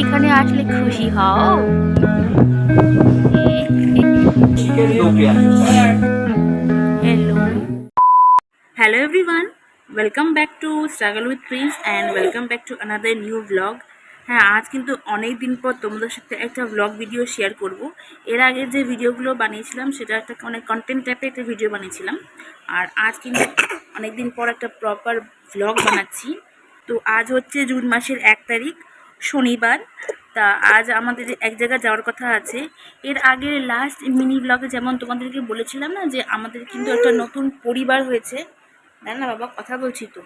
এখানে আসলে খুশি হও। Hello hello everyone welcome back to struggle with Prince and welcome back to another new blog হ্যাঁ আজ কিন্তু অনেক দিন পর তোমাদের সাথে একটা ব্লগ ভিডিও শেয়ার করব। এর আগে যে ভিডিওগুলো বানিয়েছিলাম সেটা একটা অনেক কন্টেন্ট টাইপের একটা ভিডিও বানিয়েছিলাম। আর আজ কিন্তু অনেক দিন পর একটা প্রপার ব্লগ বানাচ্ছি। তো আজ হচ্ছে জুন মাসের এক তারিখ। শনিবার। তা আজ আমাদের এক জায়গায় যাওয়ার কথা আছে। এর আগের লাস্ট মিনি ব্লগে যেমন তোমাদেরকে বলেছিলাম না যে আমাদের কিন্তু একটা নতুন পরিবার হয়েছে। না বাবা, কথা বলছি তো।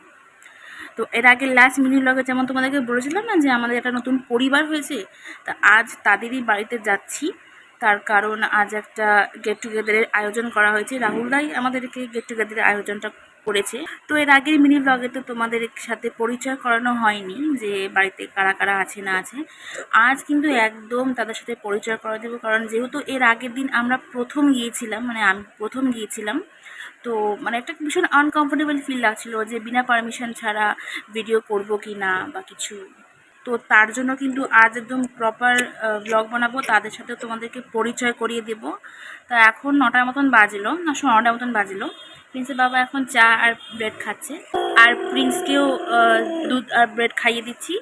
তো এর আগে লাস্ট মিনি ব্লগে যেমন তোমাদেরকে বলেছিলাম না যে আমাদের একটা নতুন পরিবার হয়েছে, তা আজ তাদেরই বাড়িতে যাচ্ছি। তার কারণ আজ একটা গেট টুগেদারের আয়োজন করা হয়েছে। রাহুল রাই আমাদেরকে গেট টুগেদারের আয়োজনটা করেছে। তো এর আগের মিনি ব্লগে তো তোমাদের সাথে পরিচয় করানো হয়নি যে বাড়িতে কারা কারা আছে, না আছে। আজ কিন্তু একদম তাদের সাথে পরিচয় করা দেবো, কারণ যেহেতু এর আগের দিন আমরা প্রথম গিয়েছিলাম মানে আমি প্রথম গিয়েছিলাম, তো মানে একটা ভীষণ আনকমফোর্টেবল ফিল লাগছিল যে বিনা পারমিশন ছাড়া ভিডিও করব কি না বা কিছু তো তার জন্য কিন্তু আজ একদম প্রপার ব্লগ বানাবো। তাদের সাথে তোমাদেরকে পরিচয় করিয়ে দেব। তা এখন নটার মতন বাজলো। না সময় নটার মতন বাজলো। প্রিন্সের বাবা এখন চা আর ব্রেড খাচ্ছে। আর প্রিন্সকেও দুধ আর ব্রেড খাইয়ে দিচ্ছি।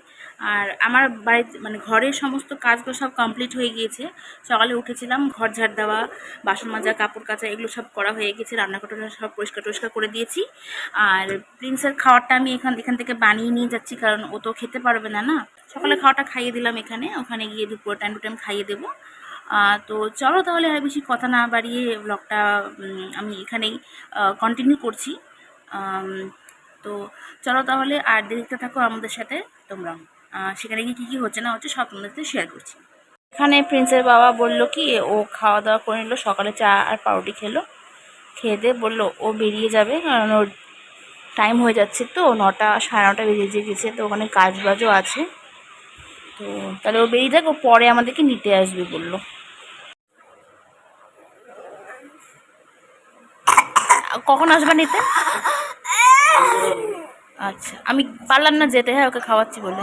আর আমার বাড়িতে মানে ঘরের সমস্ত কাজগুলো সব কমপ্লিট হয়ে গিয়েছে। সকালে উঠেছিলাম, ঘর ঝাড় দেওয়া, বাসন মাজা, কাপড় কাচা, এগুলো সব করা হয়ে গেছে রান্না করা সব পরিষ্কার টরিষ্কার করে দিয়েছি। আর প্রিন্সের খাবারটা আমি এখান এখান থেকে বানিয়ে নিয়ে যাচ্ছি, কারণ ও তো খেতে পারবে না না? সকালে খাওয়াটা খাইয়ে দিলাম এখানে, ওখানে গিয়ে দুপুর টাইম টু টাইম খাইয়ে দেবো। তো চলো তাহলে আর বেশি কথা না বাড়িয়ে ব্লগটা আমি এখানেই কন্টিনিউ করছি। তো চলো তাহলে আর দেখতে থাকো আমাদের সাথে, তোমরা। সেখানে গিয়ে কী কী হচ্ছে না হচ্ছে সব তোমাদের সাথে শেয়ার করছি। এখানে প্রিন্সের বাবা বলল কি, ও খাওয়া দাওয়া করে নিল, সকালে চা আর পাউরুটি খেলো। খেয়ে দিয়ে বলল, ও বেরিয়ে যাবে, কারণ ওর টাইম হয়ে যাচ্ছে তো, নটা, সাড়ে নটা বেরিয়ে গেছে, তো ওখানে কাজ বাজও আছে। তো তাহলে ও বেরিয়ে যাক, ও পরে আমাদেরকে নিতে আসবে বলল। কখন আসবে নিতে? আচ্ছা আমি পারলাম না যেতে হ্যাঁ ওকে খাওয়াচ্ছি বলে।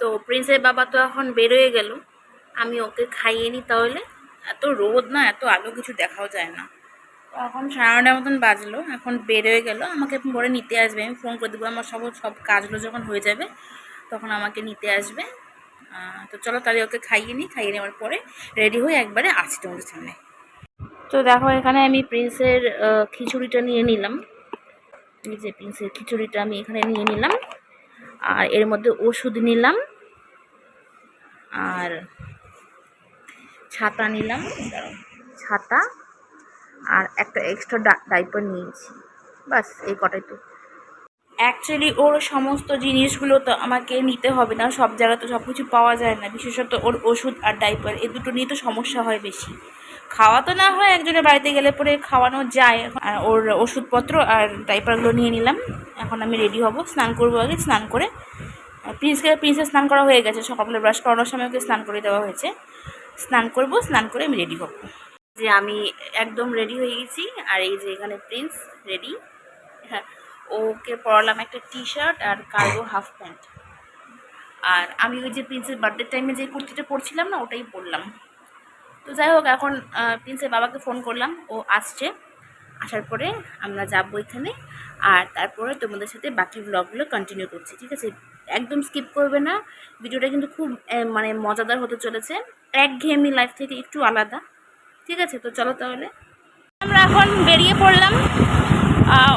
তো প্রিন্সের বাবা তো এখন বেরোয় গেল। আমি ওকে খাইয়ে নিই তাহলে। এত রোদ না, এত আলো, কিছু দেখাও যায় না। তো এখন সাড়ে নটার মতন বাজলো, এখন বেরোয় গেল। আমাকে পরে নিতে আসবে, আমি ফোন করে দেবো, আমার সব সব কাজগুলো যখন হয়ে যাবে, তখন আমাকে নিতে আসবে। তো চলো তাহলে ওকে খাইয়ে নিই, খাইয়ে নেওয়ার পরে রেডি হয়ে একবারে আসছি তোমাদের সামনে। তো দেখো, এখানে আমি প্রিন্সের খিচুড়িটা নিয়ে নিলাম। এই যে প্রিন্সের খিচুড়িটা আমি এখানে নিয়ে নিলাম। আর এর মধ্যে ওষুধ নিলাম। আর ছাতা নিলাম। ছাতা আর একটা এক্সট্রা ডাইপার নিয়েছি। বাস, এই কটাই তো। অ্যাকচুয়ালি ওর সমস্ত জিনিসগুলো তো আমাকে নিতে হবে না। সব জায়গায় তো সব কিছু পাওয়া যায় না। বিশেষত ওর ওষুধ আর ডাইপার এ দুটো নিয়ে তো সমস্যা হয় বেশি। খাওয়া তো না হয়, একজনের বাড়িতে গেলে পরে খাওয়ানো যায়। ওর ওষুধপত্র আর ডাইপারগুলো নিয়ে নিলাম। এখন আমি রেডি হব। স্নান করব আগে, স্নান করে প্রিন্সকে প্রিন্সে স্নান করা হয়ে গেছে। সকালে ব্রাশ করানোর সময় ওকে স্নান করে দেওয়া হয়েছে। স্নান করব, স্নান করে আমি রেডি হব। যে আমি একদম রেডি হয়ে গেছি, আর এই যে এখানে প্রিন্স রেডি হ্যাঁ ওকে পরালাম একটা টি শার্ট আর কার্গো হাফ প্যান্ট আর আমি ওই যে প্রিন্সের বার্থডে টাইমে যে কুর্তিটা পরছিলাম না, ওটাই পরলাম। তো যাই হোক, এখন প্রিন্সের বাবাকে ফোন করলাম, ও আসছে। আসার পরে আমরা যাব এখানে। আর তারপরে তোমাদের সাথে বাকি ব্লগগুলো কন্টিনিউ করছি, ঠিক আছে? একদম স্কিপ করবে না। ভিডিওটা কিন্তু খুব মানে মজাদার হতে চলেছে। একঘেয়েমি লাইফ থেকে একটু আলাদা, ঠিক আছে? তো চলো তাহলে। আমরা এখন বেরিয়ে পড়লাম।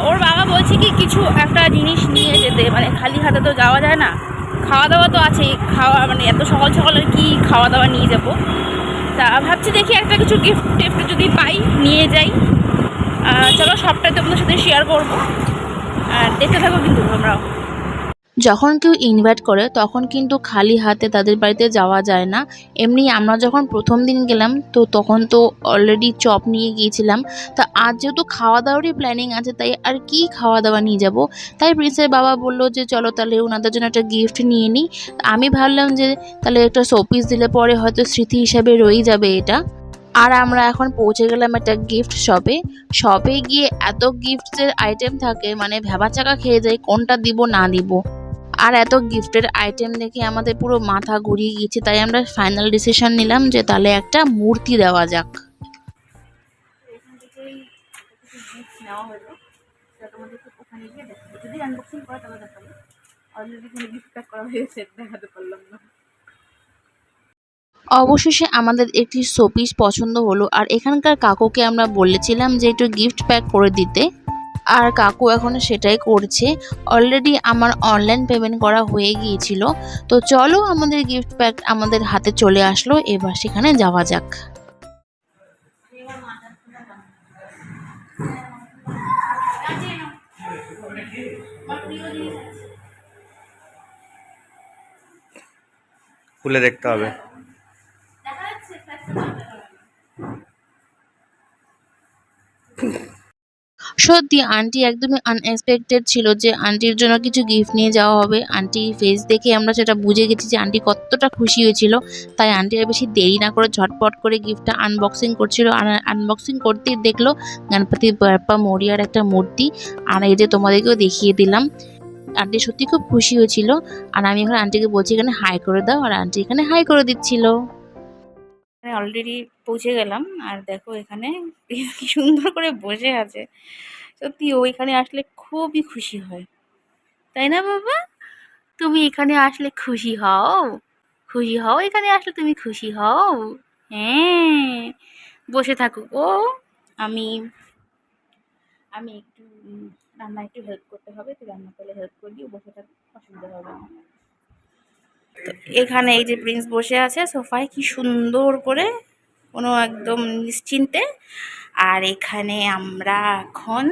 ওর বাবা বলছে কি, কিছু একটা জিনিস নিয়ে যেতে। মানে খালি হাতে তো যাওয়া যায় না। খাওয়া দাওয়া তো আছেই। খাওয়া মানে এত সকাল সকাল আর কি খাওয়া দাওয়া নিয়ে যাব। তা ভাবছি দেখি একটা কিছু গিফট টিফট যদি পাই, নিয়ে যাই আহ, চলো সবটাই তোমাদের সাথে শেয়ার করব। আর দেখতে থাকো কিন্তু তোমরাও। যখন কেউ ইনভাইট করে, তখন কিন্তু খালি হাতে তাদের বাড়িতে যাওয়া যায় না। এমনি আমরা যখন প্রথম দিন গেলাম, তো তখন তো অলরেডি চপ নিয়ে গিয়েছিলাম। তা আজ যেহেতু খাওয়া দাওয়ারই প্ল্যানিং আছে, তাই আর কি খাওয়া দাওয়া নিয়ে যাব? তাই প্রিন্সের বাবা বলল যে, চলো তাহলে ওনাদের জন্য একটা গিফট নিয়ে নিই আমি ভাবলাম যে, তাহলে একটা শোপিস দিলে পরে হয়তো স্মৃতি হিসাবে রয়েই যাবে এটা। আর আমরা এখন পৌঁছে গেলাম একটা গিফট শপে শপে গিয়ে এত গিফটের আইটেম থাকে মানে ভেবা চাকা খেয়ে যায় কোনটা দিব, না দিব। আর এত গিফটের আইটেম দেখে আমাদের পুরো মাথা ঘুরিয়ে গিয়েছে, তাই আমরা ফাইনাল ডিসিশন নিলাম যে তাহলে একটা মূর্তি দেওয়া যাক। অলরেডি গিফট প্যাক করা হয়েছে, দেখাতে পারলাম না। অবশেষে আমাদের একটি শোপিস পছন্দ হলো, আর এখানকার কাকুকে আমরা বলেছিলাম যে একটু গিফট প্যাক করে দিতে, আর কাকু এখন সেটাই করছে। অলরেডি আমার অনলাইন পেমেন্ট করা হয়ে গিয়েছিল, তো চলো আমাদের গিফট প্যাক আমাদের হাতে চলে আসলো, এবার সেখানে যাওয়া যাক। খুলে দেখতে হবে। সত্যি আন্টি একদমই আনএক্সপেক্টেড ছিল যে আন্টির জন্য কিছু গিফট নিয়ে যাওয়া হবে। আন্টি ফেস দেখে আমরা সেটা বুঝে গেছি যে আন্টি কতটা খুশি হয়েছিল। তাই আন্টি আর বেশি দেরি না করে ঝটপট করে গিফটটা আনবক্সিং করছিল। আর আনবক্সিং করতেই দেখল গণপতি বাপ্পা মরিয়ার একটা মূর্তি। আর এই যে তোমাদেরকেও দেখিয়ে দিলাম। আন্টি সত্যি খুব খুশি হয়েছিল। আর আমি এখন আন্টিকে বলছি এখানে হাই করে দাও। আর আন্টি এখানে হাই করে দিচ্ছিল। এখানে অলরেডি পৌঁছে গেলাম। আর দেখো এখানে কি সুন্দর করে বসে আছে। সত্যি ও এখানে আসলে খুবই খুশি হয়। তাই না বাবা? তুমি এখানে আসলে খুশি হও। খুশি হও এখানে আসলে তুমি খুশি হও। হ্যাঁ বসে থাকুক ও, আমি আমি একটু রান্না একটু হেল্প করতে হবে। তুই রান্না করলে হেল্প করবি, ও বসে থাকুক অসুবিধা হবে না। তো এখানে এই যে প্রিন্স বসে আছে সোফায় কি সুন্দর করে কোনো একদম নিশ্চিন্তে। আর এখানে আমরা এখন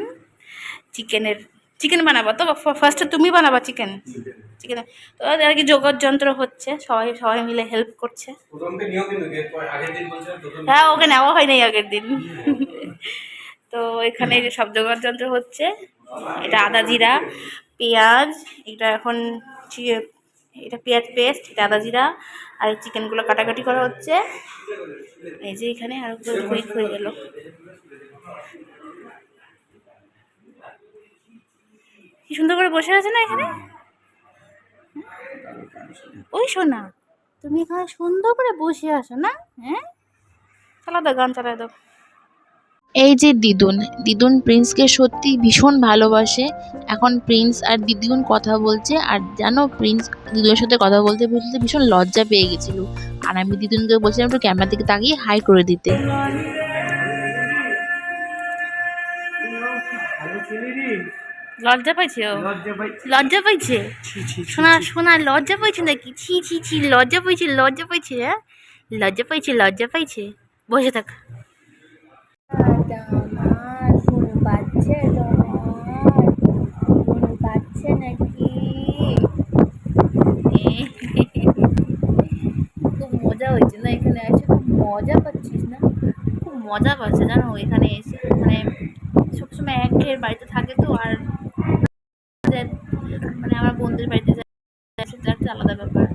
চিকেনের চিকেন বানাবো তো? ফার্স্টে তুমি বানাবা চিকেন? চিকেন তো আর কি যোগার যন্ত্র হচ্ছে সবাই সবাই মিলে হেল্প করছে। হ্যাঁ ওকে নেওয়া হয় নাই আগের দিন। তো এখানে যে সব জোগাড় যন্ত্র হচ্ছে এটা আদা জিরা পেঁয়াজ এটা এখন এটা পেঁয়াজ পেস্ট এটা আদা জিরা আর চিকেনগুলো কাটাকাটি করা হচ্ছে। এই যে এখানে আর কুইক হয়ে গেল কি সুন্দর করে বসে আছে না এখানে? ওই শোনা তুমি এখানে সুন্দর করে বসে আসো না? হ্যাঁ? চালা দাও, গান চালা দাও। এই যে দিদুন দিদুন প্রিন্সকে সত্যি ভীষণ ভালোবাসে। এখন প্রিন্স আর দিদুন কথা বলছে আর জানো প্রিন্স দিদুনের সাথে কথা বলতে বলতে ভীষণ লজ্জা পেয়ে গেছিল। আর আমি দিদুনকে বলছিলাম একটু ক্যামেরার দিকে তাকিয়ে হাই করে দিতে। লজ্জা পাইছে ও? লজ্জা ভাই লজ্জা পাইছে? শোনা শোনা লজ্জা পাইছে নাকি? ছি ছি ছি লজ্জা পাইছে লজ্জা পাইছে হ্যাঁ? লজ্জা পাইছে লজ্জা পাইছে। বসে থাক আমার কোনো বাচ্চা তোমার কোনো বাচ্চা নাকি খুব মজা হয়েছে না এখানে? এসে খুব মজা পাচ্ছিস না? খুব মজা পাচ্ছে, জানো, এখানে এসে। মানে সবসময় এক ঘের বাড়িতে থাকে তো, আর মানে আমার বন্ধুদের বাড়িতে যায় একটা আলাদা ব্যাপার।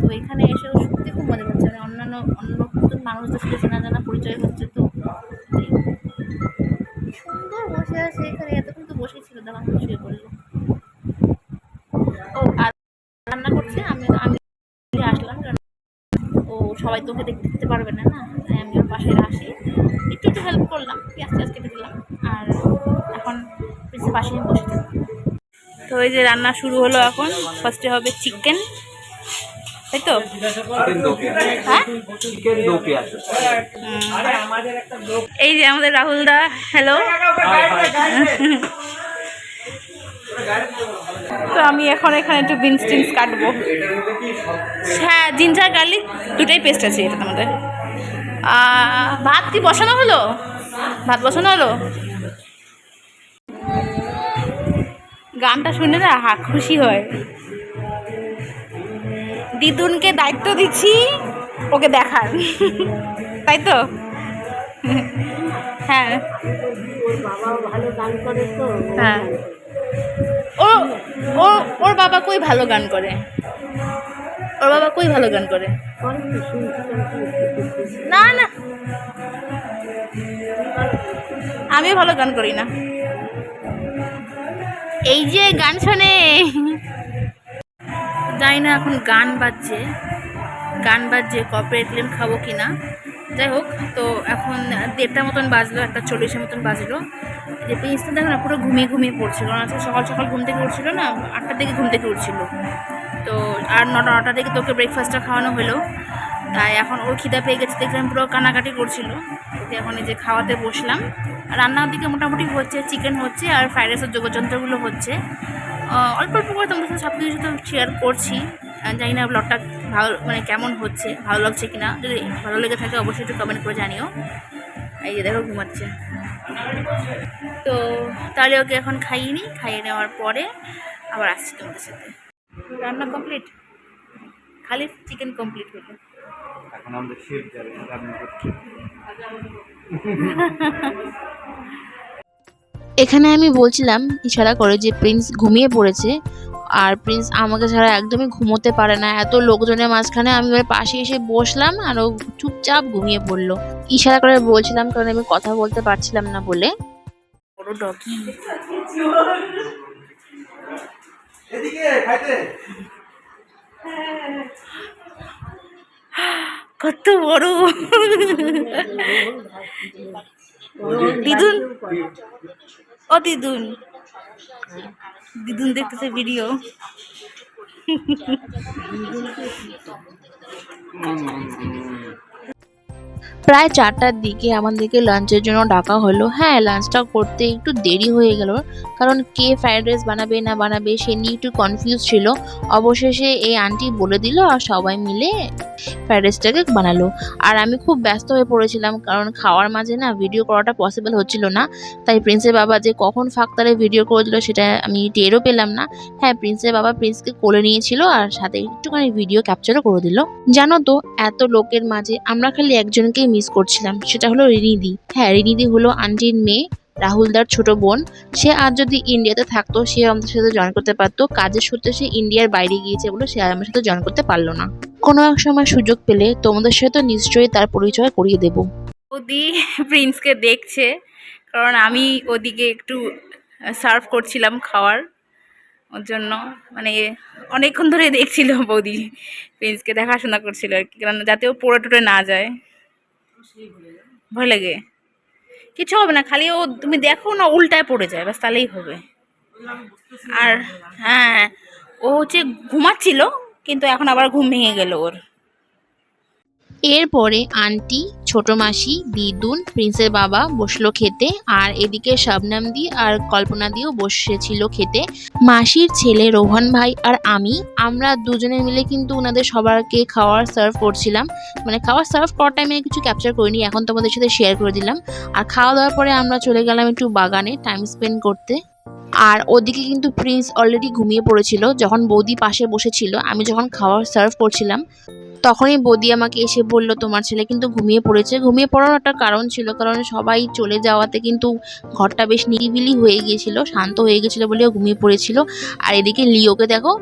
তো এখানে এসে সত্যি খুব মজা পাচ্ছে। মানে অন্যান্য, অন্য নতুন মানুষদের সাথে চেনা জানা পরিচয় হচ্ছে তো। সুন্দর বসে আছে এখানে। এতক্ষণ তো বসেই ছিল তখন শুয়ে পড়ল। আর রান্না করছে আমি আমি আসলাম ও সবাই তোকে দেখতে পারবে না না? তাই আমি ওর পাশে আসি। একটু একটু হেল্প করলাম পেঁয়াজ টেয়াজ কেটে দিলাম। আর এখন পাশে বসে তো এই যে রান্না শুরু হলো এখন ফার্স্টে হবে চিকেন তাই তো? হ্যাঁ। এই যে আমাদের রাহুল দা হ্যালো তো আমি এখন এখানে একটু বিনস টিনস কাটবো। হ্যাঁ জিঞ্জার গার্লিক দুটাই পেস্ট আছে এটার আমাদের। ভাত কি বসানো হলো? ভাত বসানো হলো? গানটা শুনে না হা খুশি হয়। দিদুনকে দায়িত্ব দিচ্ছি ওকে দেখার। তাই তো? হ্যাঁ। হ্যাঁ। ও ওর বাবা কই ভালো গান করে? ওর বাবা কই ভালো গান করে? না না। আমি ভালো গান করি না। এই যে গান শোনে। জানি না এখন গান বাজছে। গান বাজছে কর্পোরেট ক্লেম খাব কি না যাই হোক, তো এখন দেড়টা মতন বাজলো, একটা চল্লিশের মতন বাজলো। যে পেঁচটা দেখো না, পুরো ঘুমিয়ে ঘুমিয়ে পড়ছিল। আজকে সকাল সকাল ঘুম থেকে উঠছিল না, আটটার দিকে ঘুম থেকে উঠছিল। তো আর নটা নটা থেকে তোকে ব্রেকফাস্টটা খাওয়ানো হলো। তাই এখন ওর খিদা পেয়ে গেছে, দেখলাম পুরো কানাকাটি করছিল। ওকে এখন এই যে খাওয়াতে বসলাম। রান্নার দিকে মোটামুটি হচ্ছে চিকেন হচ্ছে আর ফ্রাইড রাইসের যোগযন্ত্রগুলো হচ্ছে। অল্প অল্প করে তোমাদের সাথে সব কিছু তো শেয়ার করছি। জানি না ব্লগটা ভালো মানে কেমন হচ্ছে, ভালো লাগছে কি না যদি ভালো লেগে থাকে অবশ্যই একটু কমেন্ট করে জানিও। এই যে দেখো ঘুমাচ্ছে। তো তাহলে ওকে এখন খাইয়ে নিই খাইয়ে নেওয়ার পরে আবার আসছি তোমাদের সাথে। রান্না কমপ্লিট খালি চিকেন কমপ্লিট হলো। এখন আমাদের শেফ যাবে রান্না করতে এখানে আমি বলছিলাম ইশারা করে যে প্রিন্স ঘুমিয়ে পড়েছে আর প্রিন্স আমাকে ছাড়া একদমই ঘুমোতে পারে না। এত লোকজনের মাঝখানে আমি ওর পাশে এসে বসলাম আর ও চুপচাপ ঘুমিয়ে পড়ল। ইশারা করে বলছিলাম কারণ আমি কথা বলতে পারছিলাম না বলে। কত বড়। দিদুন? ও দিদুন। দিদুন দেখতেছে ভিডিও প্রায় চারটার দিকে আমাদেরকে লাঞ্চের জন্য ডাকা হলো। হ্যাঁ লাঞ্চটা করতে একটু দেরি হয়ে গেল, কারণ কে ফ্রাইড রাইস বানাবে, না বানাবে, সে নিয়ে একটু কনফিউজ ছিল। অবশেষে এই আন্টি বলে দিল আর সবাই মিলে ফ্রাইড রাইসটাকে বানালো। আর আমি খুব ব্যস্ত হয়ে পড়েছিলাম, কারণ খাওয়ার মাঝে না ভিডিও করাটা পসিবল হচ্ছিল না। তাই প্রিন্সের বাবা যে কখন ফাঁকতারে ভিডিও করে দিল সেটা আমি টেরও পেলাম না। হ্যাঁ প্রিন্সের বাবা প্রিন্সকে কোলে নিয়েছিল আর সাথে একটুখানি ভিডিও ক্যাপচারও করে দিল। জানো তো, এত লোকের মাঝে আমরা খালি একজনকেই মিস করছিলাম, সেটা হলো রিনিদি হ্যাঁ রিনিদি হলো আন্টির মেয়ে রাহুলদার ছোট বোন। সে আর যদি ইন্ডিয়াতে থাকতো, সে আমাদের সাথে জয়েন করতে পারতো। কাজের সূত্রে সে ইন্ডিয়ার বাইরে গিয়েছে বলে সে আর আমার সাথে জয়েন করতে পারল না। কোনো এক সময় সুযোগ পেলে তোমাদের সাথে নিশ্চয়ই তার পরিচয় করিয়ে দেবো। ওদি প্রিন্সকে দেখছে, কারণ আমি ওদিকে একটু সার্ভ করছিলাম খাওয়ার। ওর জন্য মানে অনেকক্ষণ ধরে দেখছিল বৌদি প্রিন্সকে দেখাশোনা করছিল আর কি কারণ যাতে ও পড়ে টুটে না যায়। ভয় লাগে। কিছু হবে না খালি ও তুমি দেখো না উল্টায় পড়ে যায় ব্যাস তাহলেই হবে। আর হ্যাঁ ও হচ্ছে ঘুমাচ্ছিল কিন্তু এখন আবার ঘুম ভেঙে গেল ওর। এরপরে আন্টি, ছোট মাসি দিদুন প্রিন্সের বাবা বসল খেতে আর এদিকে শবনাম দি আর কল্পনা দিও বসেছিল খেতে। মাসির ছেলে রোহন ভাই আর আমি, আমরা দুজনে মিলে কিন্তু ওনাদের সবারকে খাওয়ার সার্ভ করছিলাম। মানে খাওয়ার সার্ভ করার টাইমে কিছু ক্যাপচার করিনি, এখন তোমাদের সাথে শেয়ার করে দিলাম। আর খাওয়া দাওয়ার পরে আমরা চলে গেলাম একটু বাগানে টাইম স্পেন্ড করতে। আর ওদিকে কিন্তু প্রিন্স অলরেডি ঘুমিয়ে পড়েছিল, যখন বৌদি পাশে বসেছিল, আমি যখন খাওয়ার সার্ভ করছিলাম তখনই বৌদি আমাকে এসে বলল, তোমার ছেলে কিন্তু ঘুমিয়ে পড়েছে। ঘুমিয়ে পড়ার একটা কারণ ছিল, কারণ সবাই চলে যাওয়াতে কিন্তু ঘরটা বেশ নিরিবিলি হয়ে গিয়েছিল, শান্ত হয়ে গেছিল বলেও ঘুমিয়ে পড়েছিল। আর এদিকে লিওকে দেখো,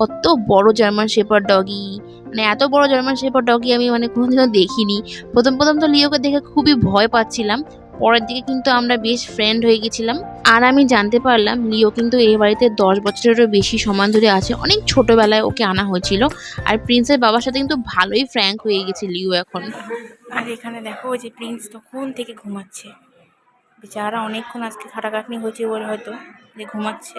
কত বড় জার্মান শেপার ডগি। মানে এত বড় জার্মান শেপার ডগি আমি মানে কোনোদিনও দেখিনি। প্রথম প্রথম তো লিওকে দেখে খুবই ভয় পাচ্ছিলাম। পরের দিকে কিন্তু আমরা বেশ ফ্রেন্ড হয়ে গেছিলাম। আর আমি জানতে পারলাম, লিও কিন্তু এই বাড়িতে দশ বছরেরও বেশি সমান ধরে আছে। অনেক ছোটবেলায় ওকে আনা হয়েছিল। আর প্রিন্সের বাবার সাথে কিন্তু ভালোই ফ্র্যাঙ্ক হয়ে গেছে লিও এখন। আর এখানে দেখো যে প্রিন্স তখন থেকে ঘুমাচ্ছে। বেচারা অনেকক্ষণ আজকে খাটাখাটনি হয়েছে বলে হয়তো যে ঘুমাচ্ছে।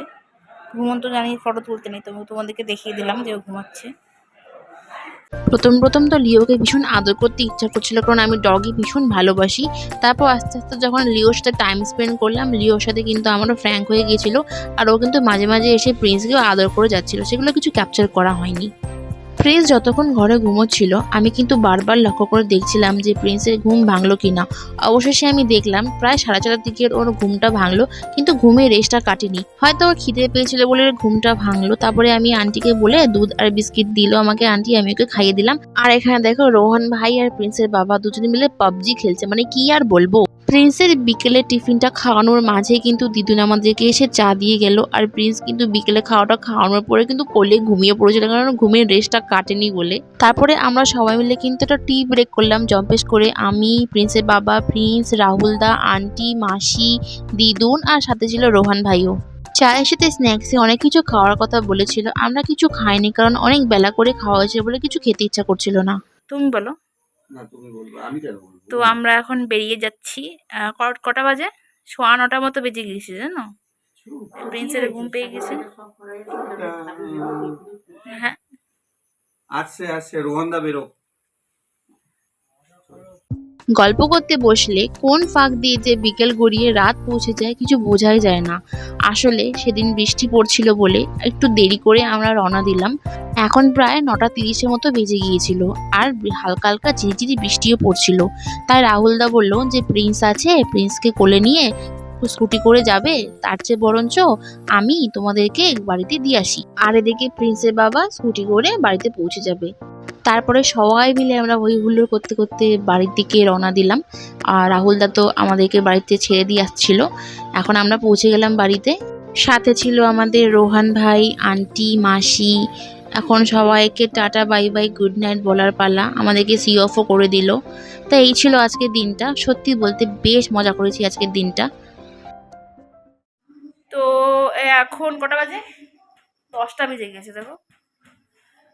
ঘুমন তো জানি ফটো তুলতে নেই, তবু তোমাদেরকে দেখিয়ে দিলাম যে ও ঘুমাচ্ছে। প্রথম প্রথম তো লিওকে ভীষণ আদর করতে ইচ্ছা করছিল, কারণ আমি ডগই ভীষণ ভালোবাসি। তারপর আস্তে আস্তে যখন লিওর সাথে টাইম স্পেন্ড করলাম, লিওর সাথে কিন্তু আমারও ফ্র্যাঙ্ক হয়ে গিয়েছিল, আর ও কিন্তু মাঝে মাঝে এসে প্রিন্সকেও আদর করে যাচ্ছিল। সেগুলো কিছু ক্যাপচার করা হয়নি। প্রিন্স যতক্ষণ ঘরে ঘুমোচ্ছিল, আমি কিন্তু বারবার লক্ষ্য করে দেখছিলাম যে প্রিন্সের ঘুম ভাঙলো কিনা। অবশেষে আমি দেখলাম, প্রায় সাড়ে চারটার দিকে ওর ঘুমটা ভাঙলো, কিন্তু ঘুমের রেস্টটা কাটেনি। হয়তো ওর খিদে পেয়েছিল বলে ঘুমটা ভাঙলো। তারপরে আমি আন্টিকে বলে দুধ আর বিস্কিট দিল, আমাকে আন্টি, আমি ওকে খাইয়ে দিলাম। আর এখানে দেখো, রোহন ভাই আর প্রিন্সের বাবা দুজনে মিলে পাবজি খেলছে। মানে কি আর বলব? প্রিন্সের বিকেলে টিফিনটা খাওয়ানোর মাঝে কিন্তু দিদুন আমাদেরকে এসে চা দিয়ে গেল। আর প্রিন্স কিন্তু বিকেলে খাওয়াটা খাওয়ানোর পরে কিন্তু কোলে ঘুমিয়ে পড়েছিল কারণ ঘুমের রেস্টটা কাটেনি বলে। তারপরে আমরা সবাই মিলে কিন্তু একটা টি ব্রেক করলাম জম্পেশ করে। আমি প্রিন্সের বাবা প্রিন্স রাহুলদা আন্টি মাসি দিদুন আর সাথে ছিল রোহান ভাইও। চায়ের সাথে স্ন্যাক্সে অনেক কিছু খাওয়ার কথা বলেছিল। আমরা কিছু খাইনি কারণ অনেক বেলা করে খাওয়া হয়েছে বলে কিছু খেতে ইচ্ছা করছিল না। তুমি বলো। না তুমি বলব। আমি কেন বলব? তো আমরা এখন বেরিয়ে যাচ্ছি। কটা বাজে? সোয়া নটা মতো বেজে গেছি জানো? প্রিন্সের ঘুম পেয়ে গেছে। হ্যাঁ। আসছে আসছে রোহনদা বেরো। গল্প করতে বসলে কোন ফাঁক দিয়ে যে বিকেল গড়িয়ে রাত পৌঁছে যায় কিছু বোঝাই যায় না। আসলে সেদিন বৃষ্টি পড়ছিল বলে একটু দেরি করে আমরা রওনা দিলাম। এখন প্রায় নটা তিরিশের মতো বেজে গিয়েছিল আর হালকা হালকা ঝিরিঝিরি বৃষ্টিও পড়ছিল। তাই রাহুলদা বলল যে, প্রিন্স আছে, প্রিন্সকে কোলে নিয়ে স্কুটি করে যাবে, তার চেয়ে বরঞ্চ আমি তোমাদেরকে বাড়িতে দিয়ে আসি। আর এদিকে প্রিন্সের বাবা স্কুটি করে বাড়িতে পৌঁছে যাবে। তারপরে সবাই মিলে আমরা হই হুল্লোড় করতে করতে বাড়ির দিকে রওনা দিলাম। আর রাহুলদা তো আমাদেরকে বাড়িতে ছেড়ে দিয়ে আসছিল। এখন আমরা পৌঁছে গেলাম বাড়িতে। সাথে ছিল আমাদের রোহান ভাই, আন্টি, মাসি। এখন সবাইকে tata, bye bye, good night বলার পালা। আমাদেরকে সি অফও করে দিল। তো এই ছিল আজকের দিনটা। সত্যি বলতে বেশ মজা করেছি আজকের দিনটা। এখন কটা বাজে? দশটা বেজে গেছে দেখো।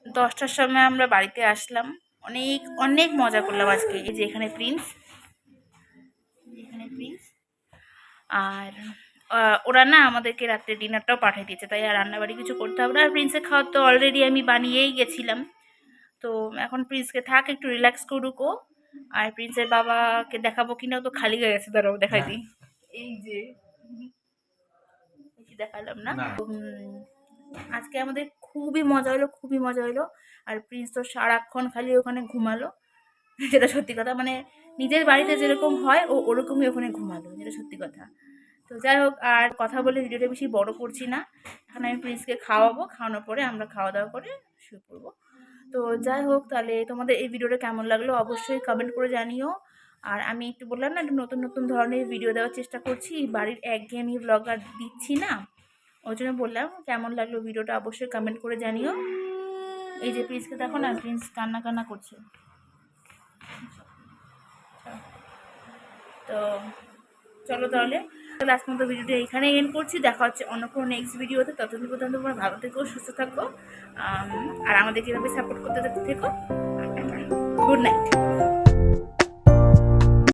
দশটার সময় আমরা বাড়িতে আসলাম। অনেক অনেক মজা করলাম আজকে। এই যে এখানে প্রিন্স। এখানে প্রিন্স। আর ওরা না আমাদেরকে রাত্রে ডিনারটাও পাঠিয়ে দিয়েছে। তাই আর রান্নাবাড়ি কিছু করতে হবে না। আর প্রিন্সের খাওয়ার তো অলরেডি আমি বানিয়েই গেছিলাম। তো এখন প্রিন্সকে থাক একটু রিল্যাক্স করুক ও। আর প্রিন্সের বাবাকে দেখাবো কিনা তো খালি হয়ে গেছে। দাঁড়াও দেখাই দিই। এই যে। দেখালাম না। আজকে আমাদের খুবই মজা হলো খুবই মজা হলো। আর প্রিন্স তো সারাক্ষণ খালি ওখানে ঘুমালো। যেটা সত্যি কথা মানে নিজের বাড়িতে যেরকম হয় ও ওরকমই ওখানে ঘুমালো যেটা সত্যি কথা। তো যাই হোক আর কথা বলে ভিডিওটা বেশি বড় করছি না। এখন আমি প্রিন্সকে খাওয়াবো খাওয়ানোর পরে আমরা খাওয়া দাওয়া করে শুরু পড়ব। তো যাই হোক তাহলে তোমাদের এই ভিডিওটা কেমন লাগল অবশ্যই কমেন্ট করে জানিও। আর আমি একটু বললাম না একটু নতুন নতুন ধরনের ভিডিও দেওয়ার চেষ্টা করছি। বাড়ির একঘেয়েমি ব্লগ আর দিচ্ছি না। ওই জন্য বললাম, কেমন লাগল ভিডিওটা অবশ্যই কমেন্ট করে জানিও। এই যে প্রিন্সকে দেখো না প্রিন্স কান্না কান্না করছে। তো চলো তাহলে আজকে মতো ভিডিওটা এখানেই এন্ড করছি। দেখা হচ্ছে অন্য কোনো নেক্সট ভিডিওতে। ততদিন পর্যন্ত তোমরা ভালো থেকো, সুস্থ থাকো আর আমাদেরকে এভাবে সাপোর্ট করতে থেকো গুড নাইট